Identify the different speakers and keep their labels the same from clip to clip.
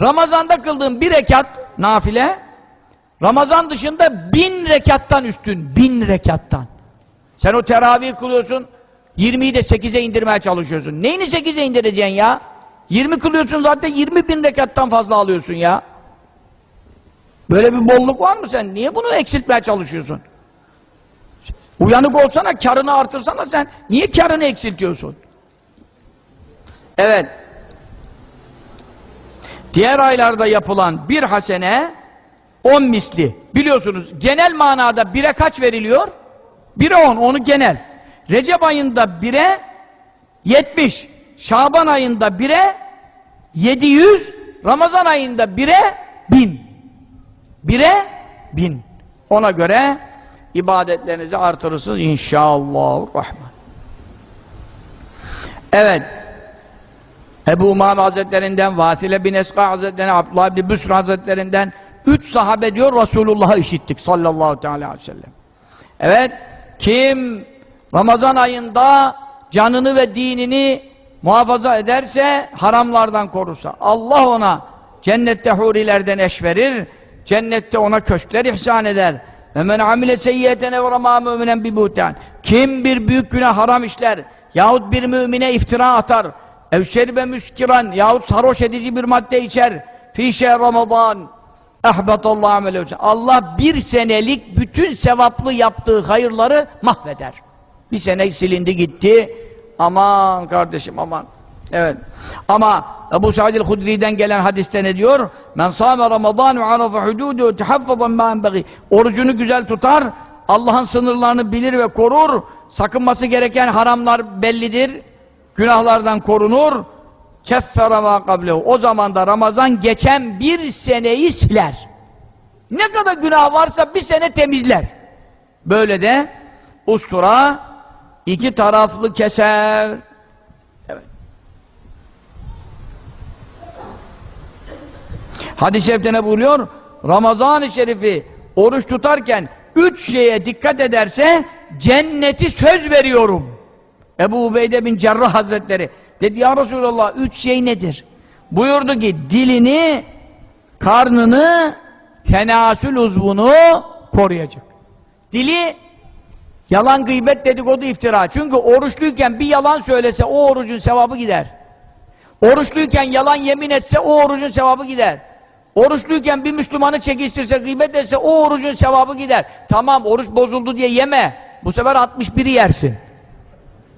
Speaker 1: Ramazanda kıldığın bir rekat nafile, Ramazan dışında bin rekattan üstün, bin rekattan. Sen o teravih kılıyorsun, 20'yi de 8'e indirmeye çalışıyorsun. Neyini 8'e indireceksin ya? 20 kılıyorsun zaten 20 bin rekattan fazla alıyorsun ya. Böyle bir bolluk var mı sen? Niye bunu eksiltmeye çalışıyorsun? Uyanık olsana, karını artırsana sen. Niye karını eksiltiyorsun? Evet. Diğer aylarda yapılan bir hasene on misli. Biliyorsunuz genel manada bire kaç veriliyor? Bire on, onu genel. Recep ayında bire yetmiş. Şaban ayında bire yedi yüz. Ramazan ayında bire bin. Bire bin. Ona göre ibadetlerinizi artırırsınız inşallah. Rahman. Evet. Ebu Umame Hazretlerinden, Vasile bin Eska Hazretlerinden, Abdullah bin Büsr Hazretlerinden üç sahabe diyor Resulullah'ı işittik sallallahu teala aleyhi ve sellem. Evet, kim Ramazan ayında canını ve dinini muhafaza ederse, haramlardan korursa, Allah ona cennette hurilerden eş verir, cennette ona köşkler ihsan eder. Ve men amile seyyiyeten evrama müminen bi buhtan. Kim bir büyük günah haram işler, yahut bir mümine iftira atar, ev şeribe müskiran, yahut sarhoş edici bir madde içer, fişe Ramazan, ehbetallahu amelehu. Allah bir senelik bütün sevaplı yaptığı hayırları mahveder. Bir sene silindi gitti. Aman kardeşim aman. Evet. Ama Ebu Sa'id el-Hudri'den gelen hadiste ne diyor? Men sâme Ramazan ve arafa hududu tehaffadan ma enbeği. Orucunu güzel tutar, Allah'ın sınırlarını bilir ve korur. Sakınması gereken haramlar bellidir. Günahlardan korunur. Keffere ma kablehu. O zaman da Ramazan geçen bir seneyi siler. Ne kadar günah varsa bir sene temizler. Böyle de ustura iki taraflı keser. Evet. Hadis-i şerifte ne buyuruyor? Ramazan-ı Şerifi oruç tutarken üç şeye dikkat ederse cenneti söz veriyorum. Ebu Ubeyde bin Cerrah Hazretleri dedi ya Resulallah üç şey nedir? Buyurdu ki dilini, karnını, tenasül uzvunu koruyacak. Dili yalan gıybet dedikodu iftira. Çünkü oruçluyken bir yalan söylese o orucun sevabı gider. Oruçluyken yalan yemin etse o orucun sevabı gider. Oruçluyken bir Müslümanı çekiştirse, gıybet etse o orucun sevabı gider. Tamam oruç bozuldu diye yeme. Bu sefer 61'i yersin.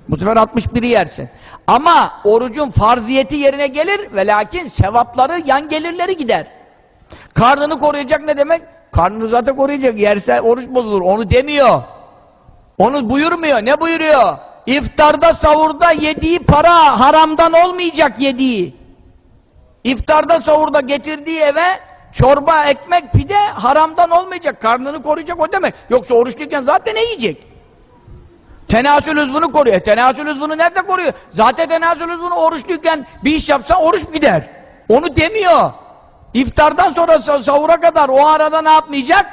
Speaker 1: Bu sefer 61'i yersin. Ama orucun farziyeti yerine gelir ve lakin sevapları, yan gelirleri gider. Karnını koruyacak ne demek? Karnını zaten koruyacak. Yerse oruç bozulur. Onu demiyor. Onu buyurmuyor. Ne buyuruyor? İftarda, savurda yediği para haramdan olmayacak yediği. İftarda, savurda getirdiği eve çorba, ekmek, pide haramdan olmayacak. Karnını koruyacak o demek. Yoksa oruçluyken zaten ne yiyecek? Tenasül uzvunu koruyor. Tenasül uzvunu nerede koruyor? Zaten tenasül uzvunu oruçluyken bir iş yapsa oruç gider. Onu demiyor. İftardan sonra sahura kadar o arada ne yapmayacak?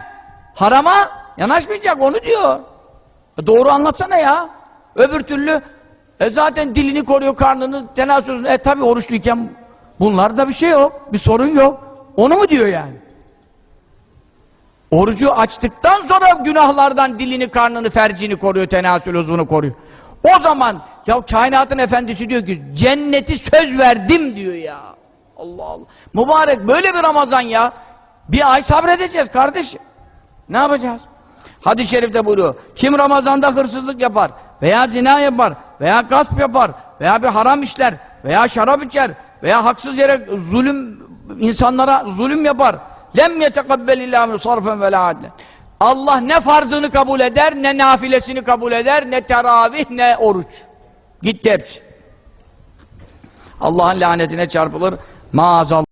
Speaker 1: Harama yanaşmayacak onu diyor. E, doğru anlatsana ya. Öbür türlü e, zaten dilini koruyor, karnını, tenasül uzvunu. E tabi oruçluyken bunlarda bir şey yok. Bir sorun yok. Onu mu diyor yani? Orucu açtıktan sonra günahlardan dilini, karnını, fercini koruyor, tenasül uzvunu koruyor. O zaman ya kainatın efendisi diyor ki cenneti söz verdim diyor ya. Allah Allah. Mübarek böyle bir Ramazan ya. Bir ay sabredeceğiz kardeşim. Ne yapacağız? Hadis-i şerifte buyuruyor. Kim Ramazan'da hırsızlık yapar veya zina yapar veya gasp yapar veya bir haram işler veya şarap içer veya haksız yere zulüm insanlara zulüm yapar lem yetekabbelillahu sarfen ve la. Allah ne farzını kabul eder, ne nafilesini kabul eder, ne teravih, ne oruç. Gitti hepsi. Allah'ın lanetine çarpılır. Maazallah.